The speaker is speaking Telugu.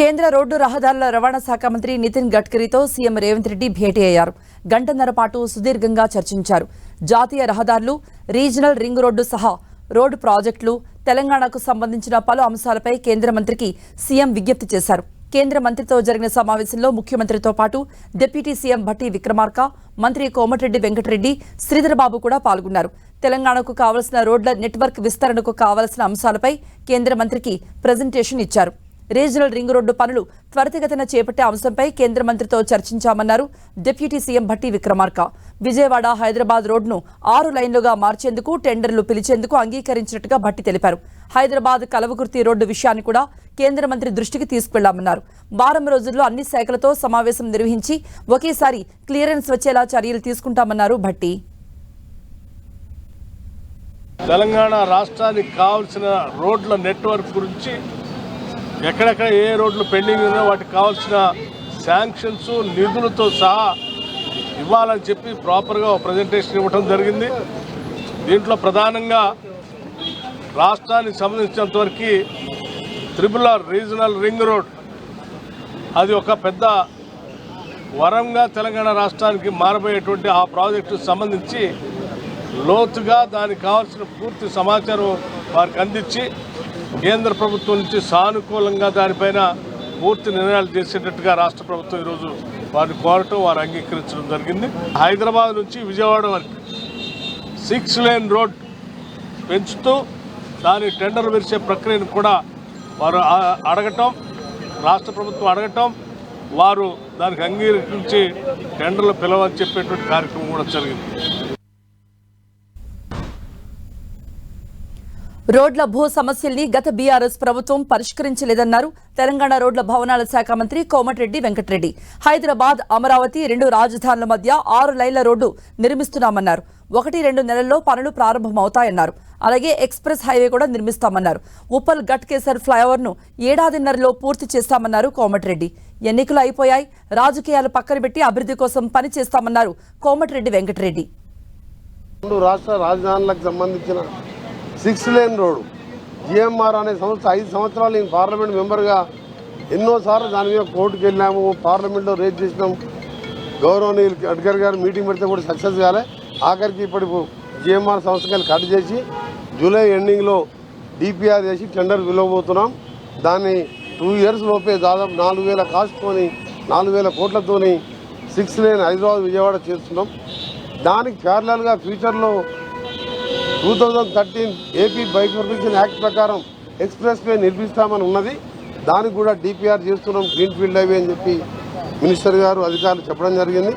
కేంద్ర రోడ్డు రహదారుల రవాణా శాఖ మంత్రి నితిన్ గడ్కరీతో సీఎం రేవంత్ రెడ్డి భేటీ అయ్యారు. గంటన్నర పాటు సుదీర్ఘంగా చర్చించారు. జాతీయ రహదారులు రీజనల్ రింగ్ రోడ్డు సహా రోడ్డు ప్రాజెక్టులు తెలంగాణకు సంబంధించిన పలు అంశాలపై కేంద్ర మంత్రికి సీఎం విజ్ఞప్తి చేశారు. కేంద్ర మంత్రితో జరిగిన సమావేశంలో ముఖ్యమంత్రితో పాటు డిప్యూటీ సీఎం భట్టి విక్రమార్క మంత్రి కోమటిరెడ్డి వెంకటరెడ్డి శ్రీధరబాబు కూడా పాల్గొన్నారు. తెలంగాణకు కావలసిన రోడ్ల నెట్వర్క్ విస్తరణకు కావలసిన అంశాలపై కేంద్ర మంత్రికి ప్రజెంటేషన్ ఇచ్చారు. రీజనల్ రింగ్ రోడ్డు పనులు త్వరితగతిన చేపట్టే అంశంపై కేంద్ర మంత్రితో చర్చించామన్నారు. డిప్యూటీ సీఎం భట్టి విక్రమార్క విజయవాడ హైదరాబాద్ రోడ్డును ఆరు లైన్లుగా మార్చేందుకు టెండర్లు పిలిచేందుకు అంగీకరించినట్టుగా భట్టి తెలిపారు. హైదరాబాద్ కలవకుర్తి రోడ్డు విషయాన్ని కూడా కేంద్ర మంత్రి దృష్టికి తీసుకెళ్ళామన్నారు. వారం రోజుల్లో అన్ని శాఖలతో సమావేశం నిర్వహించి ఒకేసారి క్లియరెన్స్ వచ్చేలా చర్యలు తీసుకుంటామన్నారు భట్టి. తెలంగాణ రాష్ట్రానికి కావాల్సిన రోడ్ల నెట్వర్క్ గురించి ఎక్కడెక్కడ ఏ రోడ్లు పెండింగ్ ఉన్నాయో వాటికి కావాల్సిన శాంక్షన్స్ నిధులతో సహా ఇవ్వాలని చెప్పి ప్రాపర్గా ఒక ప్రజెంటేషన్ ఇవ్వడం జరిగింది. దీంట్లో ప్రధానంగా రాష్ట్రానికి సంబంధించినంత వరకు త్రిపుల రీజనల్ రింగ్ రోడ్. అది ఒక పెద్ద వరంగా తెలంగాణ రాష్ట్రానికి మారబోయేటువంటి ఆ ప్రాజెక్టుకు సంబంధించి లోతుగా దానికి కావాల్సిన పూర్తి సమాచారం వారికి అందించి కేంద్ర ప్రభుత్వం నుంచి సానుకూలంగా దానిపైన పూర్తి నిర్ణయాలు చేసేటట్టుగా రాష్ట్ర ప్రభుత్వం ఈరోజు వారిని కోరటం వారు అంగీకరించడం జరిగింది. హైదరాబాద్ నుంచి విజయవాడ వరకు సిక్స్ లేన్ రోడ్ పెంచుతూ దాని టెండర్ విరిచే ప్రక్రియను కూడా వారు అడగటం రాష్ట్ర ప్రభుత్వం అడగటం వారు దానికి అంగీకరించి టెండర్లు పిలవని చెప్పేటువంటి కార్యక్రమం కూడా జరిగింది. రోడ్ల భూ సమస్యల్ని గత బీఆర్ఎస్ ప్రభుత్వం పరిష్కరించలేదన్నారు. తెలంగాణ రోడ్ల భవనాల శాఖ మంత్రి కోమటిరెడ్డి వెంకటరెడ్డి. హైదరాబాద్ అమరావతి రెండు రాజధానుల మధ్య ఆరు లైన్ల రోడ్డు నిర్మిస్తున్నామన్నారు. ఒకటి రెండు నెలల్లో పనులు ప్రారంభమవుతాయన్నారు. అలాగే ఎక్స్ప్రెస్ హైవే కూడా నిర్మిస్తామన్నారు. ఉప్పల్ గట్కేసర్ ఫ్లైఓవర్ను ఏడాదిన్నరలో పూర్తి చేస్తామన్నారు కోమటిరెడ్డి. ఎన్నికలు అయిపోయాయి. రాజకీయాలు పక్కన పెట్టి అభివృద్ధి కోసం పని చేస్తామన్నారు కోమటిరెడ్డి వెంకటరెడ్డి. రెండు రాష్ట్ర రాజధానులకు సంబంధించిన సిక్స్ లేన్ రోడ్డు జిఎంఆర్ అనే సంస్థ ఐదు సంవత్సరాలు నేను పార్లమెంట్ మెంబర్గా ఎన్నోసార్లు దాని మీద కోర్టుకు వెళ్ళాము పార్లమెంట్లో రేట్ చేసినాం. గౌరవనీయులు అడ్గర్ గారు మీటింగ్ పెడితే కూడా సక్సెస్ కాలే. ఆఖరికి ఇప్పుడు జిఎంఆర్ సంస్థకి కట్ చేసి జూలై ఎండింగ్లో డిపిఆర్ చేసి టెండర్ పిలవబోతున్నాం దాన్ని టూ ఇయర్స్ లోపే దాదాపు నాలుగు వేల కాస్ట్తోని నాలుగు వేల కోట్లతోని సిక్స్ లేన్ హైదరాబాద్ విజయవాడ చేస్తున్నాం. దానికి ప్యారలల్గా ఫ్యూచర్లో two thousand thirteen AP bifurcation act ప్రకారం ఎక్స్ప్రెస్ వే నిర్మిస్తామని ఉన్నది. దానికి కూడా డిపిఆర్ చేస్తున్నాం గ్రీన్ ఫీల్డ్ హైవే అని చెప్పి మినిస్టర్ గారు అధికారులు చెప్పడం జరిగింది.